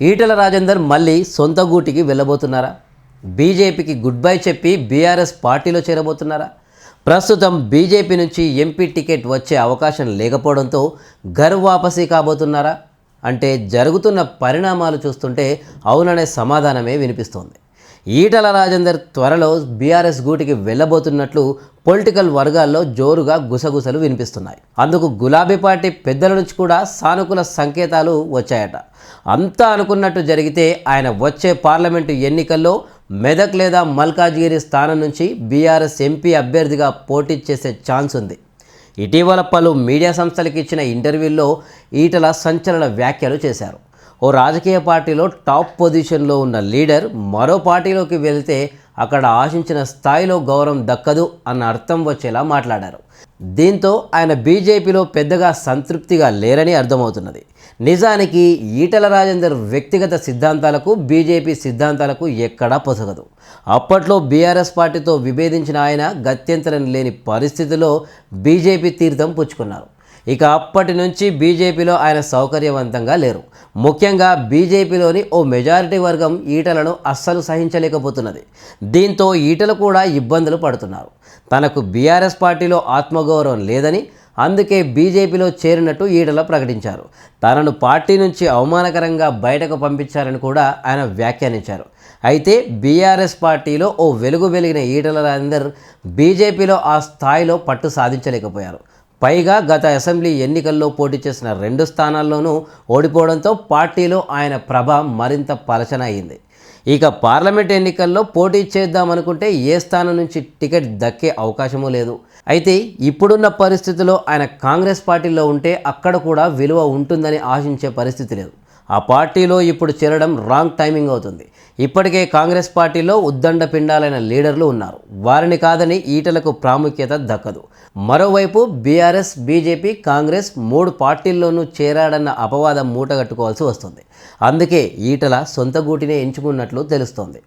ఈటల రాజేందర్ మళ్ళీ సొంత గూటికి వెళ్ళబోతున్నారా? బీజేపీకి గుడ్ బై చెప్పి బీఆర్ఎస్ పార్టీలో చేరబోతున్నారా? ప్రస్తుతం బీజేపీ నుంచి ఎంపీ టికెట్ వచ్చే అవకాశం లేకపోవడంతో ఘర్ వాపసీ కాబోతున్నారా? అంటే జరుగుతున్న పరిణామాలు చూస్తుంటే అవుననే సమాధానమే వినిపిస్తోంది. ఈటల రాజేందర్ త్వరలో బీఆర్ఎస్ గూటికి వెళ్ళబోతున్నట్లు పొలిటికల్ వర్గాల్లో జోరుగా గుసగుసలు వినిపిస్తున్నాయి. అందుకు గులాబీ పార్టీ పెద్దల నుంచి కూడా సానుకూల సంకేతాలు వచ్చాయట. అంతా అనుకున్నట్టు జరిగితే ఆయన వచ్చే పార్లమెంటు ఎన్నికల్లో మెదక్ లేదా మల్కాజ్గిరి స్థానం నుంచి బీఆర్ఎస్ ఎంపీ అభ్యర్థిగా పోటీ చేసే ఛాన్స్ ఉంది. ఇటీవల పలు మీడియా సంస్థలకు ఇచ్చిన ఇంటర్వ్యూల్లో ఈటల సంచలన వ్యాఖ్యలు చేశారు. ఓ రాజకీయ పార్టీలో టాప్ పొజిషన్లో ఉన్న లీడర్ మరో పార్టీలోకి వెళ్తే అక్కడ ఆశించిన స్థాయిలో గౌరవం దక్కదు అన్న అర్థం వచ్చేలా మాట్లాడారు. దీంతో ఆయన బీజేపీలో పెద్దగా సంతృప్తిగా లేరని అర్థమవుతున్నది. నిజానికి ఈటల రాజేందర్ వ్యక్తిగత సిద్ధాంతాలకు బీజేపీ సిద్ధాంతాలకు ఎక్కడా పొసగదు. అప్పట్లో బీఆర్ఎస్ పార్టీతో విభేదించిన ఆయన గత్యంతరం లేని పరిస్థితిలో బీజేపీ తీర్థం పుచ్చుకున్నారు. ఇక అప్పటి నుంచి బీజేపీలో ఆయన సౌకర్యవంతంగా లేరు. ముఖ్యంగా బీజేపీలోని ఓ మెజారిటీ వర్గం ఈటలను అస్సలు సహించలేకపోతున్నది. దీంతో ఈటలు కూడా ఇబ్బందులు పడుతున్నారు. తనకు బీఆర్ఎస్ పార్టీలో ఆత్మగౌరవం లేదని అందుకే బీజేపీలో చేరినట్టు ఈటల ప్రకటించారు. తనను పార్టీ నుంచి అవమానకరంగా బయటకు పంపించారని కూడా ఆయన వ్యాఖ్యానించారు. అయితే బీఆర్ఎస్ పార్టీలో ఓ వెలుగు వెలిగిన ఈటల బీజేపీలో ఆ స్థాయిలో పట్టు సాధించలేకపోయారు. పైగా గత అసెంబ్లీ ఎన్నికల్లో పోటీ చేసిన రెండు స్థానాల్లోనూ ఓడిపోవడంతో పార్టీలో ఆయన ప్రభ మరింత పలచన అయింది ఇక పార్లమెంట్ ఎన్నికల్లో పోటీ చేద్దామనుకుంటే ఏ స్థానం నుంచి టికెట్ దక్కే అవకాశమూ లేదు. అయితే ఇప్పుడున్న పరిస్థితిలో ఆయన కాంగ్రెస్ పార్టీలో ఉంటే అక్కడ కూడా విలువ ఉంటుందని ఆశించే పరిస్థితి లేదు. ఆ పార్టీలో ఇప్పుడు చేరడం రాంగ్ టైమింగ్ అవుతుంది. ఇప్పటికే కాంగ్రెస్ పార్టీలో ఉద్దండ పిండాలైన లీడర్లు ఉన్నారు. వారిని కాదని ఈటలకు ప్రాముఖ్యత దక్కదు. మరోవైపు బీఆర్ఎస్ బీజేపీ కాంగ్రెస్ మూడు పార్టీల్లోనూ చేరాడన్న అపవాదం మూటగట్టుకోవాల్సి వస్తుంది. అందుకే ఈటల సొంత గూటినే ఎంచుకున్నట్లు తెలుస్తోంది.